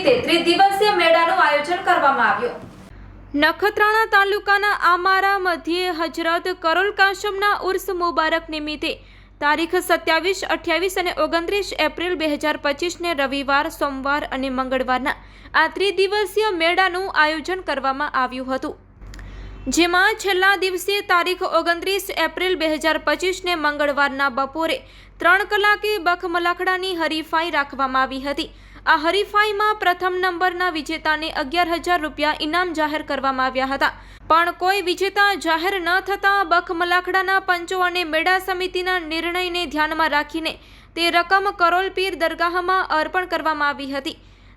નિમિત્તે ત્રિદિવસીય મેળાનું આયોજન કરવામાં આવ્યું. નખત્રાણા તાલુકાના આમારા મધ્યે હજરત કરોલ કાશમના ઉર્સ મુબારક નિમિત્તે તારીખ સત્યાવીસ, અઠ્યાવીસ અને ઓગણત્રીસ એપ્રિલ બે હજાર પચીસને રવિવાર, સોમવાર અને મંગળવારના આ ત્રિદિવસીય મેળાનું આયોજન કરવામાં આવ્યું હતું. જેમાં છેલ્લા દિવસે તારીખ ઓગણત્રીસ એપ્રિલ બે હજાર પચીસને મંગળવારના બપોરે ત્રણ કલાકે બખમલાખડાની હરીફાઈ રાખવામાં આવી હતી. આ હરીફાઈમાં પ્રથમ નંબરના વિજેતાને અગિયાર હજાર રૂપિયા ઇનામ જાહેર કરવામાં આવ્યા હતા. પણ કોઈ વિજેતા જાહેર ન થતાં બખમલાખડાના પંચો અને મેળા સમિતિના નિર્ણયને ધ્યાનમાં રાખીને તે રકમ કરોલપીર દરગાહમાં અર્પણ કરવામાં આવી હતી.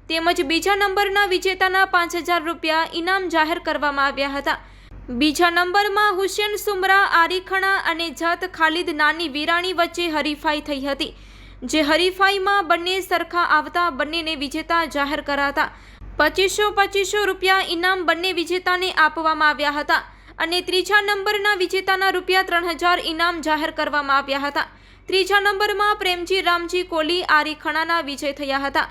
તેમજ બીજા નંબરના વિજેતાના પાંચ હજાર રૂપિયા ઇનામ જાહેર કરવામાં આવ્યા હતા. બીજા નંબરમાં હુસેન સુમરા, આરીખણા અને જત ખાલિદ નાની વીરાણી વચ્ચે હરીફાઈ થઈ હતી. જે હરીફાઈમાં બંને સરખા આવતા બંનેને વિજેતા જાહેર કરાતા. પચીસો પચીસો રૂપિયા ઇનામ બંને વિજેતાને આપવામાં આવ્યા હતા અને ત્રીજા નંબરના વિજેતાના રૂપિયા ત્રણ હજાર ઇનામ જાહેર કરવામાં આવ્યા હતા. ત્રીજા નંબરમાં પ્રેમજી રામજી કોલી આરીખણાના વિજય થયા હતા.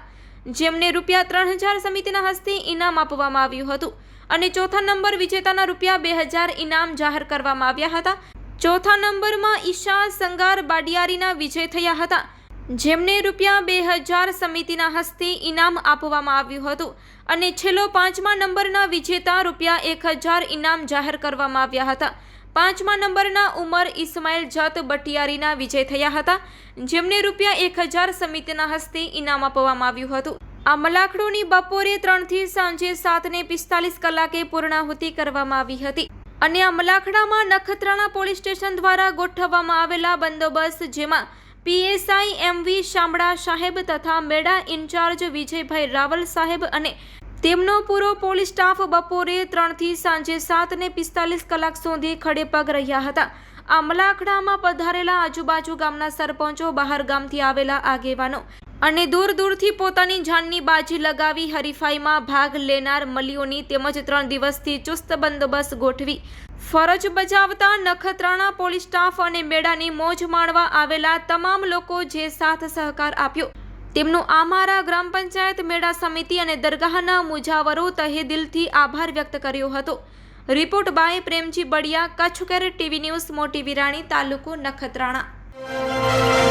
જેમને રૂપિયા ત્રણ હજાર સમિતિના હસ્તે ઇનામ આપવામાં આવ્યું હતું અને ચોથા નંબર વિજેતાના રૂપિયા બે હજાર ઇનામ જાહેર કરવામાં આવ્યા હતા. ચોથા નંબરમાં ઈશા સંગાર બાડિયારીના વિજય થયા હતા. જેમને રૂપિયા બે હજાર સમિતિના હસ્તે ઇનામ આપવામાં આવ્યું હતું અને છેલ્લો પાંચમા નંબરના વિજેતા રૂપિયા એક હજાર ઇનામ જાહેર કરવામાં આવ્યા હતા. પાંચમા નંબરના ઉમર ઇસ્માઇલ જત બટિયારીના વિજય થયા હતા, જેમને રૂપિયા એક હજાર સમિતિના હસ્તે ઇનામ આપવામાં આવ્યું હતું. આ મલાખડોની બપોરે ત્રણથી સાંજે સાતને પિસ્તાલીસ કલાકે પૂર્ણાહુતિ કરવામાં આવી હતી અને આ મલાખડામાં નખત્રાણા પોલીસ સ્ટેશન દ્વારા ગોઠવવામાં આવેલા બંદોબસ્ત જેમાં પીએસઆઈ એમવી શામળા સાહેબ તથા મેડા ઇન્ચાર્જ વિજયભાઈ રાવલ સાહેબ અને તેમનો પૂરો પોલીસ સ્ટાફ બપોરે ત્રણથી સાંજે સાતને પિસ્તાલીસ કલાક સુધી ખડેપગ રહ્યા હતા. આ મલાખડામાં પધારેલા આજુબાજુ ગામના સરપંચો બહાર ગામથી આવેલા આગેવાનો અને દૂર દૂરથી પોતાની જાનની બાજી લગાવી હરીફાઈમાં ભાગ લેનાર મલીઓની તેમજ ત્રણ દિવસથી ચુસ્ત બંદોબસ્ત ગોઠવી ફરજ બજાવતા નખત્રાણા પોલીસ સ્ટાફ અને મેળાની મોજ માણવા આવેલા તમામ લોકો જે સાથ સહકાર આપ્યો. તેમનો આમારા ગ્રામ પંચાયત મેળા સમિતિ અને દરગાહના મુજાવરો તહે દિલથી આભાર વ્યક્ત કર્યો હતો. Report by Premji Badiya, Kutch care TV news, Moti Virani, તાલુકો નખત્રાણા.